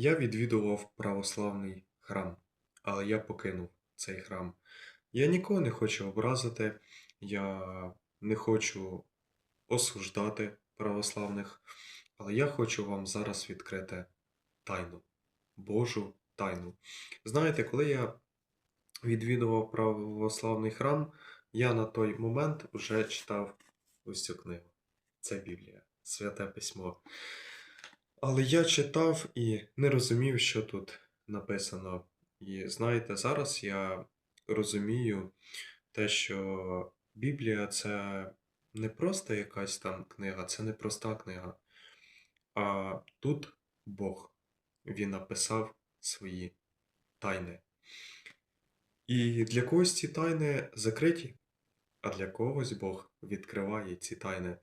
Я відвідував православний храм, але я покинув цей храм. Я нікого не хочу образити, я не хочу осуждати православних, але я хочу вам зараз відкрити тайну, Божу тайну. Знаєте, коли я відвідував православний храм, я на той момент вже читав ось цю книгу. Це Біблія, Святе Письмо. Але я читав і не розумів, що тут написано. І знаєте, зараз я розумію те, що Біблія це не просто якась там книга, це не проста книга. А тут Бог, Він написав свої тайни. І для когось ці тайни закриті, а для когось Бог відкриває ці тайни.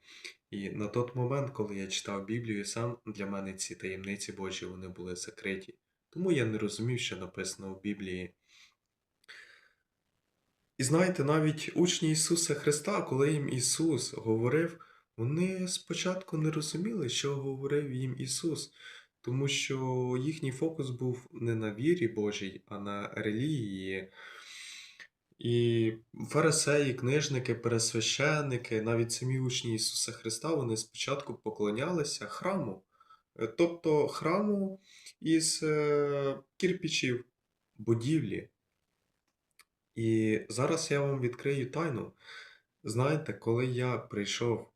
І на той момент, коли я читав Біблію сам, для мене ці таємниці Божі вони були закриті. Тому я не розумів, що написано в Біблії. І знаєте, навіть учні Ісуса Христа, коли їм Ісус говорив, вони спочатку не розуміли, що говорив їм Ісус, тому що їхній фокус був не на вірі Божій, а на релігії. І фарисеї, книжники, пересвященники, навіть самі учні Ісуса Христа, вони спочатку поклонялися храму, Е, тобто храму із е, кирпичів, будівлі. І зараз я вам відкрию тайну. Знаєте, коли я прийшов,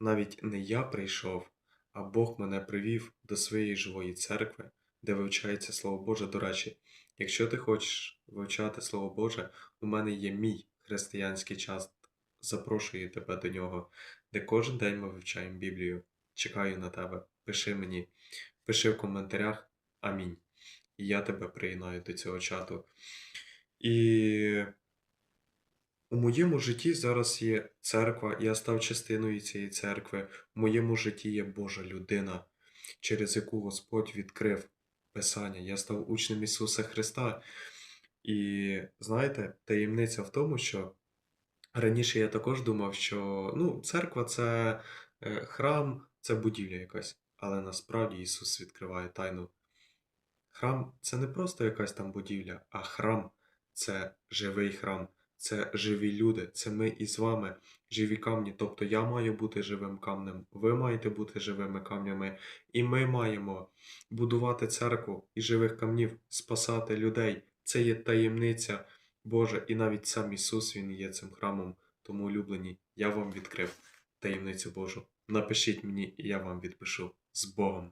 навіть не я прийшов, а Бог мене привів до своєї живої церкви, де вивчається Слово Боже. До речі, якщо ти хочеш вивчати Слово Боже, у мене є мій християнський час. Запрошую тебе до нього, де кожен день ми вивчаємо Біблію. Чекаю на тебе. Пиши мені, пиши в коментарях Амінь. І я тебе приєднаю до цього чату. І у моєму житті зараз є церква, я став частиною цієї церкви. В моєму житті є Божа людина, через яку Господь відкрив Писання. Я став учнем Ісуса Христа. І знаєте, таємниця в тому, що раніше я також думав, що ну, церква це е, храм, це будівля якась. Але насправді Ісус відкриває тайну. Храм це не просто якась там будівля, а храм це живий храм, це живі люди, це ми із вами, живі камні. Тобто я маю бути живим камнем, ви маєте бути живими камнями, і ми маємо будувати церкву і живих камнів, спасати людей. Це є таємниця Божа, і навіть сам Ісус Він є цим храмом. Тому, улюблені, я вам відкрив таємницю Божу. Напишіть мені, і я вам відпишу з Богом.